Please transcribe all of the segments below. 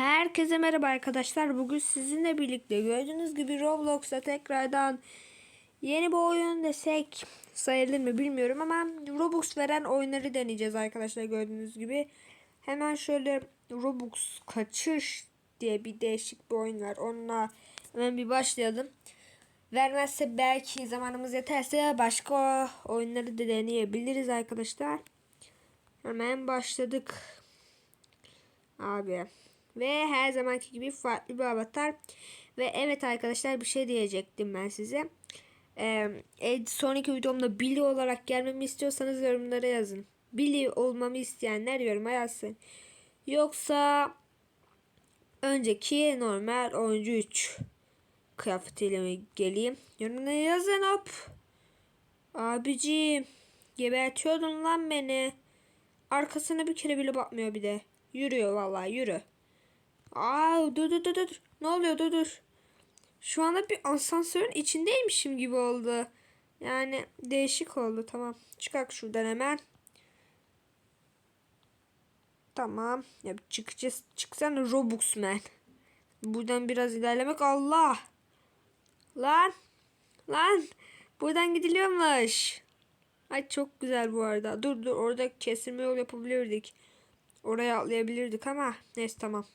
Herkese merhaba arkadaşlar. Bugün sizinle birlikte gördüğünüz gibi Roblox'ta tekrardan yeni bir oyun desek sayılır mı bilmiyorum ama Robux veren oyunları deneyeceğiz arkadaşlar gördüğünüz gibi. Hemen şöyle Robux kaçış diye bir değişik bir oyun var. Onunla hemen bir başlayalım. Vermezse belki zamanımız yeterse başka oyunları da deneyebiliriz arkadaşlar. Hemen başladık. Abi. Ve her zamanki gibi farklı bir avatar. Ve evet arkadaşlar bir şey diyecektim ben size. Ee, sonraki videomda Billy olarak gelmemi istiyorsanız yorumlara yazın. Billy olmamı isteyenler yoruma yazsın. Yoksa önceki normal oyuncu 3 kıyafetiyle mi geleyim? Yorumlara yazın hop. Abicim gebertiyordun lan beni. Arkasına bir kere bile bakmıyor bir de. Yürüyor vallahi yürü. Aa dur dur dur dur. Ne oluyor dur dur. Şu anda bir asansörün içindeymişim gibi oldu. Yani değişik oldu tamam. Çıkak şuradan hemen. Tamam. Ya çıkacağız. Çıksana Robux man. Buradan biraz ilerlemek Allah. Lan. Lan. Buradan gidiliyormuş. Ay çok güzel bu arada. Dur dur orada kesilme yol yapabilirdik. Oraya atlayabilirdik ama neyse tamam.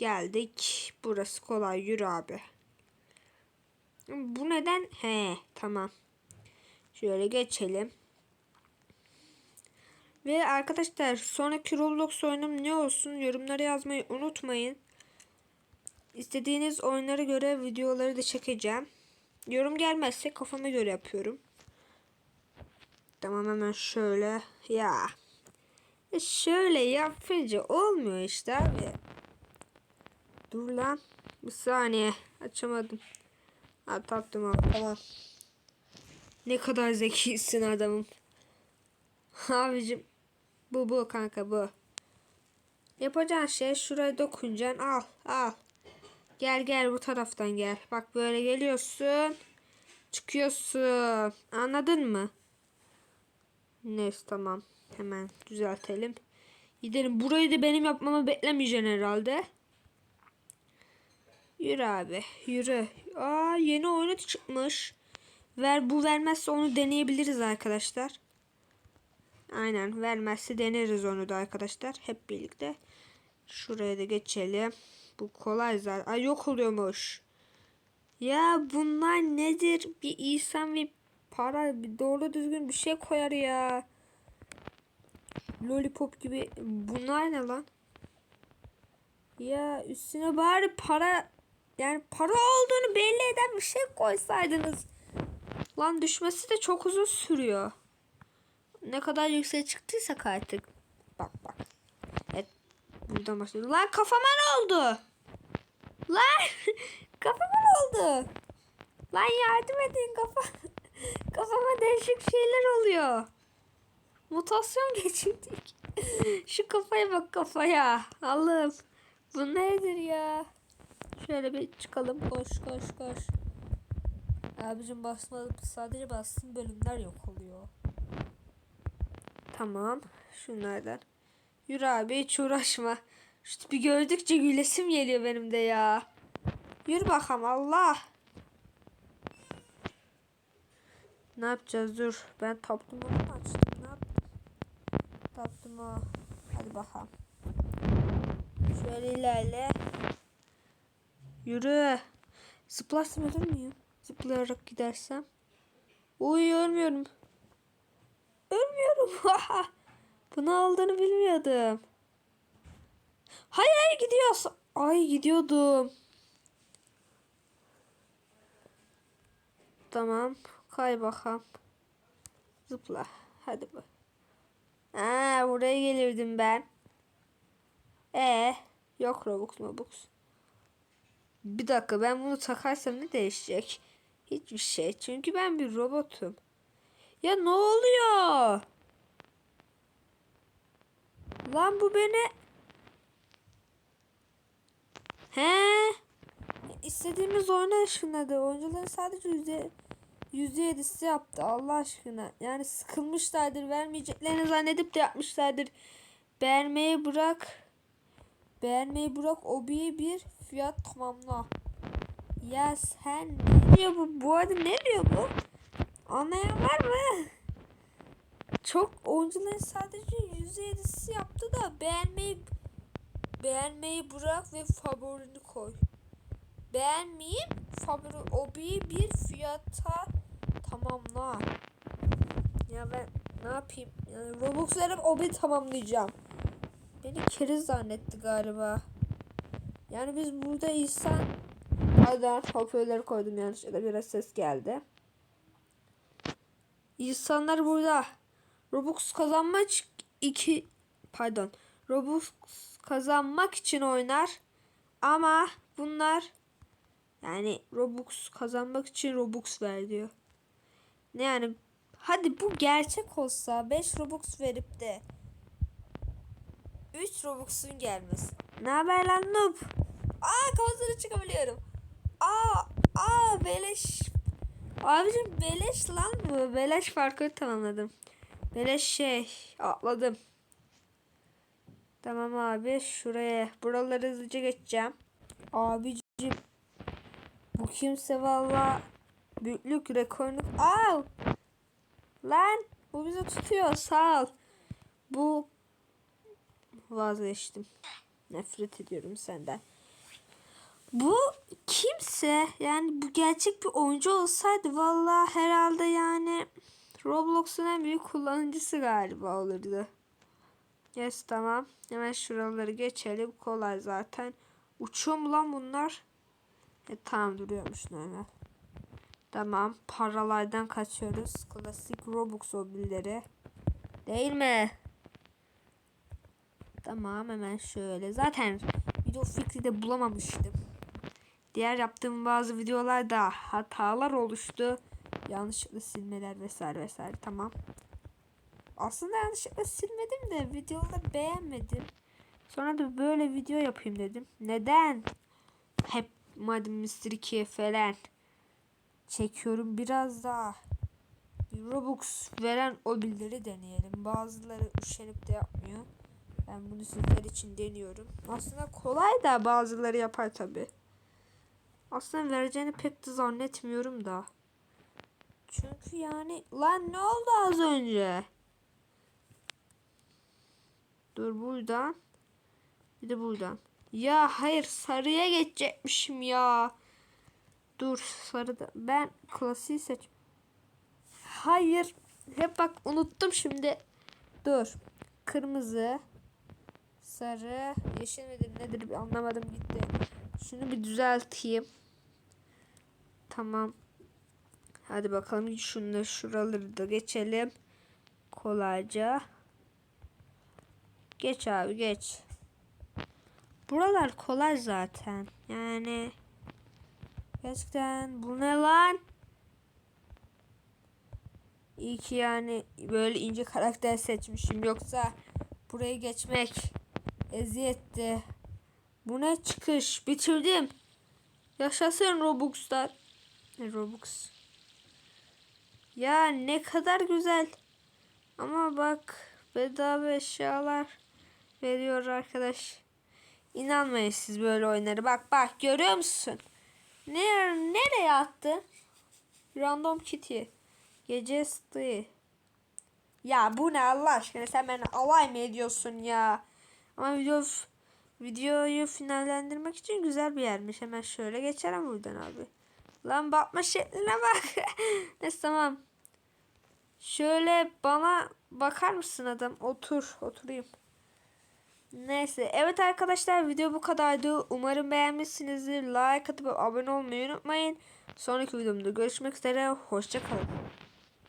Geldik. Burası kolay. Yürü abi. Bu neden? He tamam. Şöyle geçelim. Ve arkadaşlar sonraki Roblox oyunum ne olsun yorumlara yazmayı unutmayın. İstediğiniz oyunlara göre videoları da çekeceğim. Yorum gelmezse kafama göre yapıyorum. Tamam hemen şöyle. Ya. E şöyle yapınca olmuyor işte abi. Dur lan. Bir saniye. Açamadım. Ha taktım abi. Tamam. Ne kadar zekisin adamım. Abicim. Bu bu kanka bu. Yapacağın şey şuraya dokunacaksın. Al al. Gel gel bu taraftan gel. Bak böyle geliyorsun. Çıkıyorsun. Anladın mı? Neyse tamam. Hemen düzeltelim. Gidelim. Burayı da benim yapmamı beklemeyeceksin herhalde. Yürü abi. Yürü. Aa yeni oyunu çıkmış. Ver bu vermezse onu deneyebiliriz arkadaşlar. Aynen vermezse deneriz onu da arkadaşlar. Hep birlikte. Şuraya da geçelim. Bu kolay zaten. Ay yok oluyormuş. Ya bunlar nedir? Bir insan ve para bir doğru düzgün bir şey koyar ya. Lollipop gibi. Bunlar ne lan? Ya üstüne bari para yani para olduğunu belli eden bir şey koysaydınız. Lan düşmesi de çok uzun sürüyor. Ne kadar yükseğe çıktıysak artık. Bak bak. Evet. Buradan başlıyor. Lan kafama ne oldu? Lan kafama ne oldu? Lan yardım edin kafa. Kafama değişik şeyler oluyor. Mutasyon geçirdik. Şu kafaya bak kafaya. Allah'ım. Bu nedir ya? Şöyle bir çıkalım. Koş koş koş. Abicim basma sadece bastığım bölümler yok oluyor. Tamam. Şunlardan. Yürü abi hiç uğraşma. Şu tipi gördükçe gülesim geliyor benim de ya. Yürü bakalım Allah. Ne yapacağız dur. Ben taptım onu mu açtım? Ne yaptım? Taptım o. Hadi bakalım. Şöyle ilerle. Yürü. Zıplarsam ölür müyüm? Zıplayarak gidersem. Uy ölmüyorum. Ölmüyorum. Bunu aldığını bilmiyordum. Hayır hayır gidiyorsun. Ay gidiyordum. Tamam. Kay bakalım. Zıpla. Hadi bu. Aa, buraya gelirdim ben. E yok Robux Robux. Bir dakika ben bunu takarsam ne değişecek? Hiçbir şey. Çünkü ben bir robotum. Ya ne oluyor? Lan bu beni... He? İstediğimiz oyuna ışınladı. Oyuncuların sadece yüzde yüzde yedisi yaptı Allah aşkına. Yani sıkılmışlardır vermeyeceklerini zannedip de yapmışlardır. Vermeyi bırak. Beğenmeyi bırak obiye bir fiyat tamamla. Ya sen ne diyor bu? Bu arada ne diyor bu? Anlayan var mı? Çok oyuncuların sadece %7'si yaptı da beğenmeyi beğenmeyi bırak ve favorini koy. Beğenmeyip favori obiyi bir fiyata tamamla. Ya ben ne yapayım? Yani Robux verip obi tamamlayacağım. Beni keriz zannetti galiba. Yani biz burada insan Pardon hoparlörleri koydum yanlışlıkla biraz ses geldi. İnsanlar burada Robux kazanmak iki pardon Robux kazanmak için oynar ama bunlar yani Robux kazanmak için Robux ver diyor. Ne yani hadi bu gerçek olsa 5 Robux verip de 3 Robux'un gelmesi. Ne haber lan noob? Aa kafasına çıkabiliyorum. Aa aa beleş. Abicim beleş lan bu. Beleş farkı tamamladım. Beleş şey atladım. Tamam abi şuraya buraları hızlıca geçeceğim. Abicim bu kimse valla büyüklük rekorunu al. Lan bu bizi tutuyor sağ ol. Bu vazgeçtim. Nefret ediyorum senden. Bu kimse yani bu gerçek bir oyuncu olsaydı valla herhalde yani Roblox'un en büyük kullanıcısı galiba olurdu. Yes tamam. Hemen şuraları geçelim. Kolay zaten. Uçuyor mu lan bunlar? E, tamam duruyormuş normal. Tamam. Paralardan kaçıyoruz. Klasik Robux hobileri. Değil mi? Tamam hemen şöyle. Zaten video fikri de bulamamıştım. Diğer yaptığım bazı videolarda hatalar oluştu. Yanlışlıkla silmeler vesaire vesaire. Tamam. Aslında yanlışlıkla silmedim de videoda beğenmedim. Sonra da böyle video yapayım dedim. Neden? Hep madem Mr. 2'ye falan çekiyorum biraz daha. Robux veren o bildiri deneyelim. Bazıları üşenip de yapmıyor. Ben bunu sizler için deniyorum. Aslında kolay da bazıları yapar tabi. Aslında vereceğini pek de zannetmiyorum da. Çünkü yani lan ne oldu az önce? Dur buradan. Bir de buradan. Ya hayır sarıya geçecekmişim ya. Dur sarıda. Ben klasiği seç. Hayır. Hep bak unuttum şimdi. Dur. Kırmızı. Sarı. Yeşil midir nedir anlamadım gitti. Şunu bir düzelteyim. Tamam. Hadi bakalım şunları şuraları da geçelim. Kolayca. Geç abi geç. Buralar kolay zaten. Yani gerçekten bu ne lan? İyi ki yani böyle ince karakter seçmişim. Yoksa burayı geçmek eziyetti. Bu ne çıkış? Bitirdim. Yaşasın Robux'lar. Robux? Ya ne kadar güzel. Ama bak bedava eşyalar veriyor arkadaş. İnanmayın siz böyle oyunları. Bak bak görüyor musun? Ne, nereye attı? Random kitty. Gece stı. Ya bu ne Allah aşkına sen beni alay mı ediyorsun ya? Ama video videoyu finallendirmek için güzel bir yermiş. Hemen şöyle geçelim buradan abi. Lan bakma şekline bak. Neyse tamam. Şöyle bana bakar mısın adam? Otur. Oturayım. Neyse. Evet arkadaşlar video bu kadardı. Umarım beğenmişsinizdir. Like atıp abone olmayı unutmayın. Sonraki videomda görüşmek üzere. Hoşçakalın.